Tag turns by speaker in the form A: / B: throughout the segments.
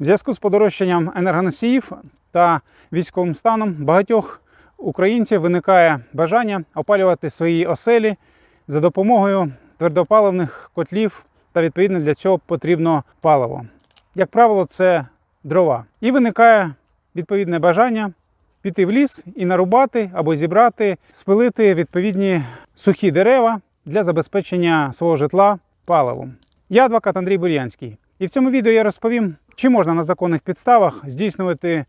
A: В зв'язку з подорожчанням енергоносіїв та військовим станом багатьох українців виникає бажання опалювати свої оселі за допомогою твердопаливних котлів та відповідно для цього потрібно паливо. Як правило, це дрова. І виникає відповідне бажання піти в ліс і нарубати або зібрати, спилити відповідні сухі дерева для забезпечення свого житла паливом. Я адвокат Андрій Бур'янський. І в цьому відео я розповім, чи можна на законних підставах здійснювати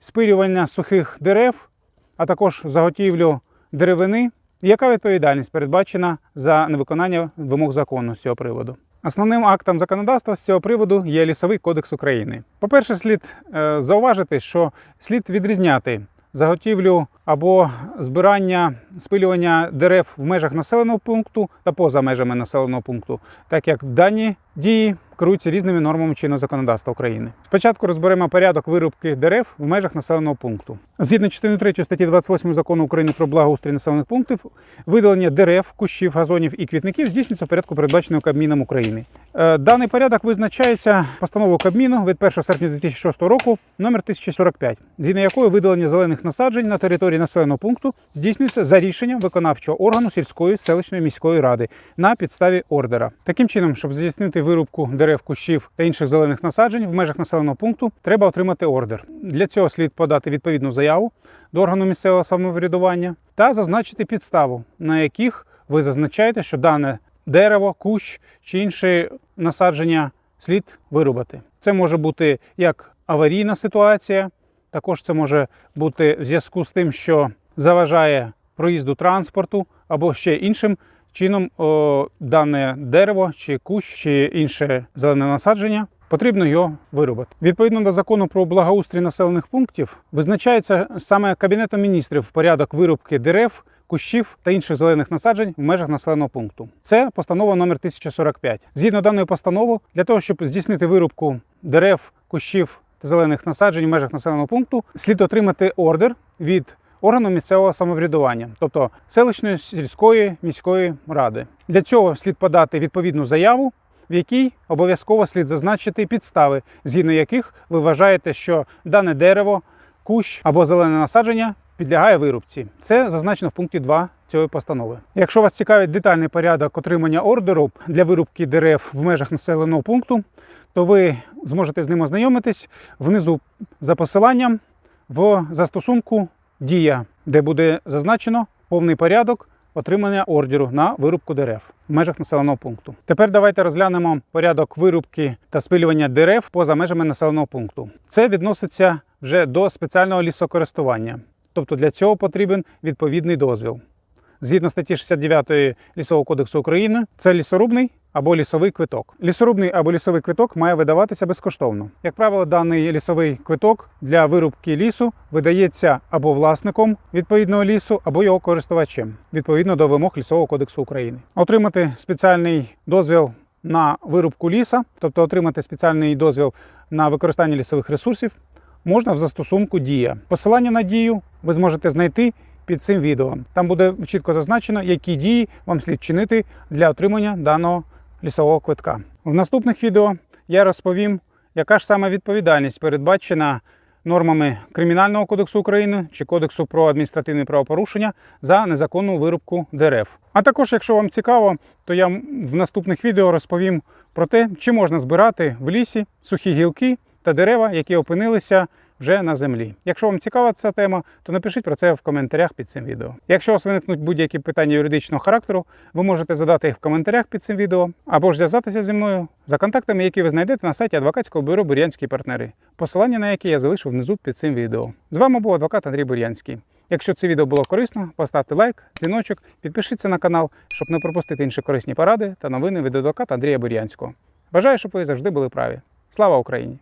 A: спилювання сухих дерев, а також заготівлю деревини, яка відповідальність передбачена за невиконання вимог закону з цього приводу. Основним актом законодавства з цього приводу є Лісовий кодекс України. По-перше, слід е, зауважити, що слід відрізняти заготівлю або збирання спилювання дерев в межах населеного пункту та поза межами населеного пункту, так як дані дії керуються різними нормами чинного законодавства України. Спочатку розберемо порядок вирубки дерев в межах населеного пункту. Згідно частини 3 статті 28 закону України про благоустрій населених пунктів, видалення дерев, кущів, газонів і квітників здійснюється в порядку, передбаченого Кабміном України. Е, Даний порядок визначається постановою Кабміну від 1 серпня 2006 року номер 1045, згідно якої видалення зелених насаджень на території населеного пункту здійснюється за рішенням виконавчого органу сільської, селищної міської ради на підставі ордера. Таким чином, щоб здійснити вирубку дерев, кущів та інших зелених насаджень в межах населеного пункту, треба отримати ордер. Для цього слід подати відповідну заяву до органу місцевого самоврядування та зазначити підставу, на яких ви зазначаєте, що дане дерево, кущ чи інше насадження слід вирубати. Це може бути як аварійна ситуація, також це може бути в зв'язку з тим, що заважає проїзду транспорту або ще іншим чином о, дане дерево чи кущ чи інше зелене насадження. Потрібно його вирубати. Відповідно до закону про благоустрій населених пунктів визначається саме Кабінетом міністрів порядок вирубки дерев, кущів та інших зелених насаджень в межах населеного пункту. Це постанова номер 1045. Згідно даної постанови, для того, щоб здійснити вирубку дерев, кущів зелених насаджень в межах населеного пункту, слід отримати ордер від органу місцевого самоврядування, тобто селищної, сільської, міської ради. Для цього слід подати відповідну заяву, в якій обов'язково слід зазначити підстави, згідно яких ви вважаєте, що дане дерево, кущ або зелене насадження підлягає вирубці. Це зазначено в пункті 2 цієї постанови. Якщо вас цікавить детальний порядок отримання ордеру для вирубки дерев в межах населеного пункту, то ви зможете з ним ознайомитись внизу за посиланням в застосунку Дія, де буде зазначено повний порядок отримання ордеру на вирубку дерев в межах населеного пункту. Тепер давайте розглянемо порядок вирубки та спилювання дерев поза межами населеного пункту. Це відноситься вже до спеціального лісокористування, тобто для цього потрібен відповідний дозвіл. Згідно статті 69 Лісового кодексу України, це лісорубний або лісовий квиток. Лісорубний або лісовий квиток має видаватися безкоштовно. Як правило, даний лісовий квиток для вирубки лісу видається або власником відповідного лісу, або його користувачем, відповідно до вимог Лісового кодексу України. Отримати спеціальний дозвіл на вирубку ліса, тобто отримати спеціальний дозвіл на використання лісових ресурсів, можна в застосунку Дія. Посилання на дію ви зможете знайти під цим відео. Там буде чітко зазначено, які дії вам слід чинити для отримання даного лісового квитка. В наступних відео я розповім, яка ж саме відповідальність передбачена нормами Кримінального кодексу України чи Кодексу про адміністративне правопорушення за незаконну вирубку дерев. А також, якщо вам цікаво, то я в наступних відео розповім про те, чи можна збирати в лісі сухі гілки та дерева, які опинилися вже на землі. Якщо вам цікава ця тема, то напишіть про це в коментарях під цим відео. Якщо у вас виникнуть будь-які питання юридичного характеру, ви можете задати їх в коментарях під цим відео або ж зв'язатися зі мною за контактами, які ви знайдете на сайті адвокатського бюро Бур'янські партнери, посилання на які я залишу внизу під цим відео. З вами був адвокат Андрій Бур'янський. Якщо це відео було корисно, поставте лайк, дзвіночок, підпишіться на канал, щоб не пропустити інші корисні поради та новини від адвоката Андрія Бур'янського. Бажаю, щоб ви завжди були праві. Слава Україні!